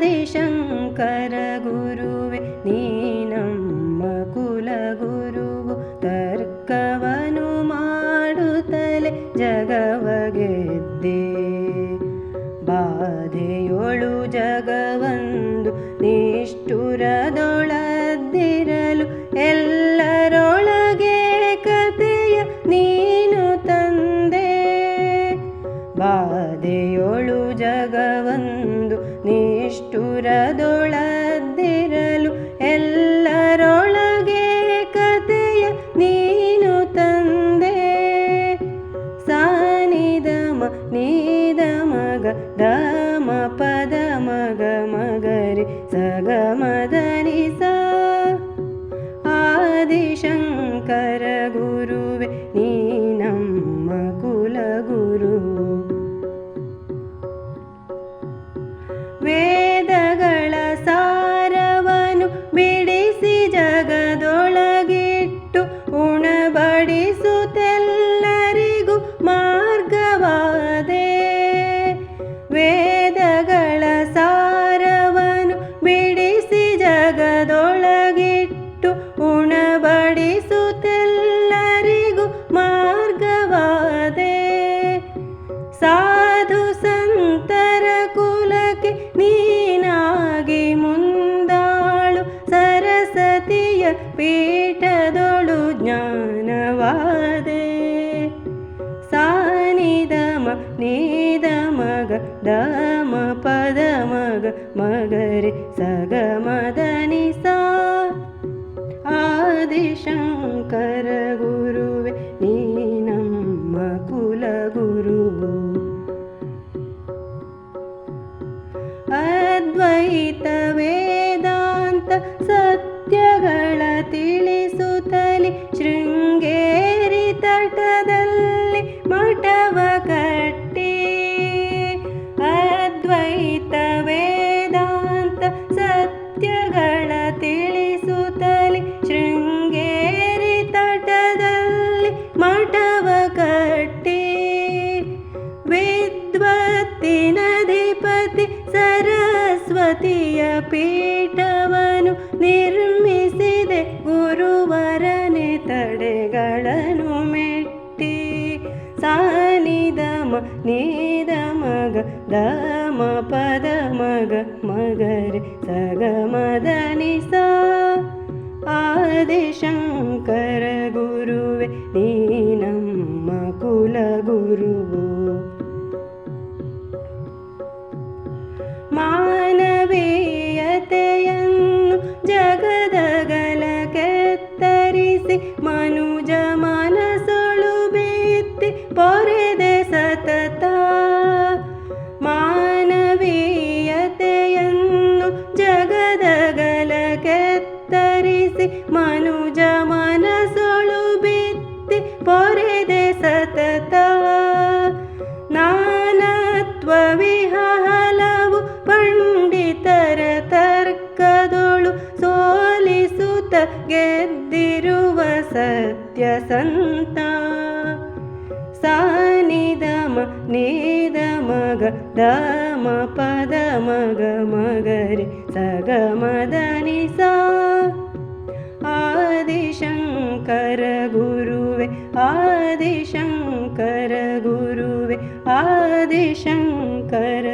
ಆದಿಶಂಕರ ಗುರುವೆ ನೀ ನಮ್ಮ ಕುಲಗುರುವು ತರ್ಕವನು ಮಾಡುತ್ತಲೇ ಜಗವಗೆದ್ದೆ. ಬಾಧೆಯೊಳು ಜಗವಂದು ನಿಷ್ಠುರದೊಳದ್ದಿರಲು ನಿಷ್ಠುರದೊಳದ್ದಿರಲು ಎಲ್ಲರೊಳಗೆ ಕತೆಯ ನೀನು ತಂದೆ. ಸಾನಿದಮ ನೀದ ಮಗ ದಮ ಪದ ಮಗ ಮಗರಿ ಸಗಮದನಿ ಸ ಪೀಠದೊಳು ಜ್ಞಾನವಾದೆ ಸಾನಿದಮ ನೀದ ಮಗ ದಮ ಪದ ಮಗ ಮಗರೆ ಸಗಮದನಿ ಸಾ ಆದಿಶಂಕರ ಗುರುವೆ ನೀ ನಮ್ಮ ಕುಲಗುರುವು ಅದ್ವೈತ ವೇದಾಂತ ಸತ್ಯಗಳ ತಿಳಿಸುತ್ತಲಿ ಶೃಂಗೇರಿ ತಟದಲ್ಲಿ ಮಠವ ಕಟ್ಟಿ. ಅದ್ವೈತ ವೇದಾಂತ ಸತ್ಯಗಳ ತಿಳಿಸುತ್ತಲೇ ಶೃಂಗೇರಿ ತಟದಲ್ಲಿ ಮಠವ ಕಟ್ಟಿ. ವಿದ್ವತ್ತಿನಧಿಪತಿ ಸರಸ್ವತಿಯ ಪೀಠವನು ಗುರುವರನೆ ತಡೆಗಳನ್ನು ಮೆಟ್ಟಿ ಸಾನಿದಮ ನೀದ ಮಗ ದಮ ಪದ ಮಗ ಮಗರೆ ಸಗಮದನಿ ಸಾ ಆದಿಶಂಕರ ಗುರುವೆ, ನೀ ನಮ್ಮ ಕುಲಗುರುವು. ಮಾನವೀಯತೆಯನ್ನು ಕೆತ್ತರಿಸಿ ಮನುಜ ಮನಸೊಳು ಬಿತ್ತಿ ಪೊರೆದೆ ಸತತ ನಾನತ್ವವಿಹ ಹಲವು ಪಂಡಿತರ ತರ್ಕದೊಳು ಸೋಲಿಸುತ್ತ ಗೆದ್ದಿರುವ ಸತ್ಯ ಸಂತ ಸಾನಿದಮ ನೀದ ಮಗ ದಮ ಪದ ಮಗ ಮಗರೆ आदिशङ्कर गुरुवे आदिशङ्कर गुरुवे आदिशङ्कर